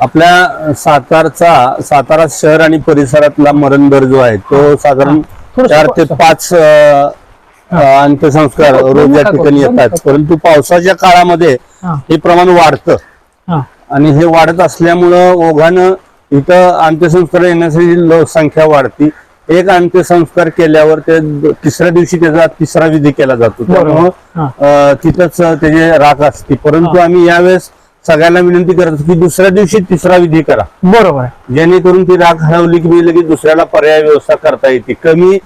आपल्या सातारचा सातारा शहर आणि परिसरातला मरण दर जो आहे तो साधारण चार ते. पाच अंत्यसंस्कार रोज या ठिकाणी येतात. परंतु पावसाच्या काळामध्ये हा, प्रमाण वाढतं. आणि हे वाढत असल्यामुळं ओघानं इथं अंत्यसंस्कार येण्यासाठी लोकसंख्या वाढती एक अंत्यसंस्कार केल्यावर ते तिसऱ्या दिवशी त्याचा तिसरा विधी केला जातो. त्यामुळं तिथंच त्याचे राख असते परंतु. आम्ही यावेळेस सगळ्यांना विनंती करतो की दुसऱ्या दिवशी तिसरा विधी करा. बरोबर आहे. जेणेकरून ती राख हरवली की लगेच दुसऱ्याला पर्याय व्यवस्था करता येते. कमी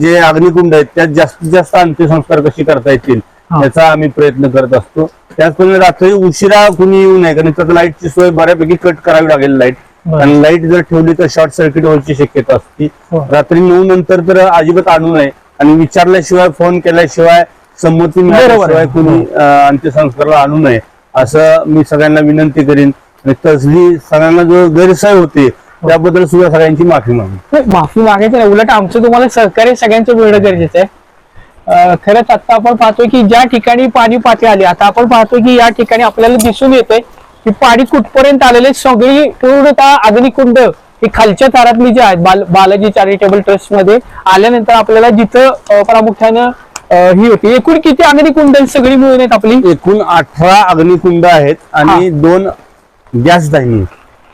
जे अग्निकुंड आहेत त्यात जास्तीत जास्त अंत्यसंस्कार कशी करता येतील हा. याचा आम्ही प्रयत्न करत असतो. त्याचप्रमाणे रात्री उशिरा कुणी येऊ नये कारण त्यात लाईटची सोय बऱ्यापैकी कट करावी लागेल लाइट. आणि लाइट जर ठेवली तर शॉर्ट सर्किट व्हायची शक्यता असते. हो. रात्री नऊ नंतर तर अजिबात आणू नये. आणि विचारल्याशिवाय फोन केल्याशिवाय संमती मिळाल्याशिवाय. कुणी अ, अंत्यसंस्काराला आणू नये. असं मी सगळ्यांना विनंती करीन. तसली सगळ्यांना जो गैरसोय होते त्याबद्दल सुद्धा सगळ्यांची माफी मागू. माफी मागायची नाही. उलट आमचं तुम्हाला सहकार्य सगळ्यांचं मिळणं गरजेचं आहे. खरंच आता आपण पाहतोय की ज्या ठिकाणी पाणी पातळी आली आता आपण पाहतोय की या ठिकाणी आपल्याला दिसून येतंय की पाणी कुठपर्यंत आलेले सगळी पूर्णतः अग्निकुंड ही खालच्या तारातली जी आहेत बाल बालाजी चॅरिटेबल ट्रस्टमध्ये आल्यानंतर आपल्याला जिथं प्रामुख्यानं ही होती. एकूण किती अग्निकुंड सगळी मिळून आहेत आपली? एकूण अठरा अग्निकुंड आहेत आणि दोन गॅस दाहिनी.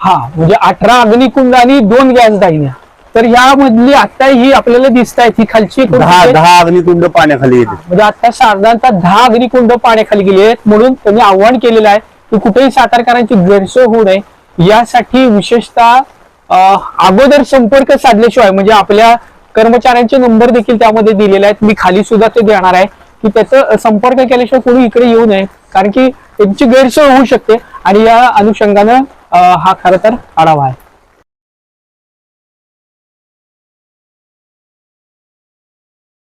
हा म्हणजे अठरा अग्निकुंड आणि दोन गॅस दाहिन्या. तर यामधली आता ही आपल्याला दिसत आहेत ही खालची दहा? दहा अग्निकुंड पाण्याखाली येते म्हणजे आता साधारणतः दहा अग्निकुंड पाण्याखाली गेले आहेत म्हणून त्यांनी आव्हान केलेलं आहे की कुठेही सातारकरांची गैरसोय होऊ नये. यासाठी विशेषतः अगोदर संपर्क साधल्याशिवाय म्हणजे आपल्या कर्मचाऱ्यांचे नंबर देखील त्यामध्ये दिलेले आहेत. मी खाली सुद्धा ते देणार आहे की त्याचा संपर्क केल्याशिवाय कोणी इकडे येऊ नये कारण की त्यांची गैरसोय होऊ शकते आणि या अनुषंगानं हा खरं तर आढावा आहे.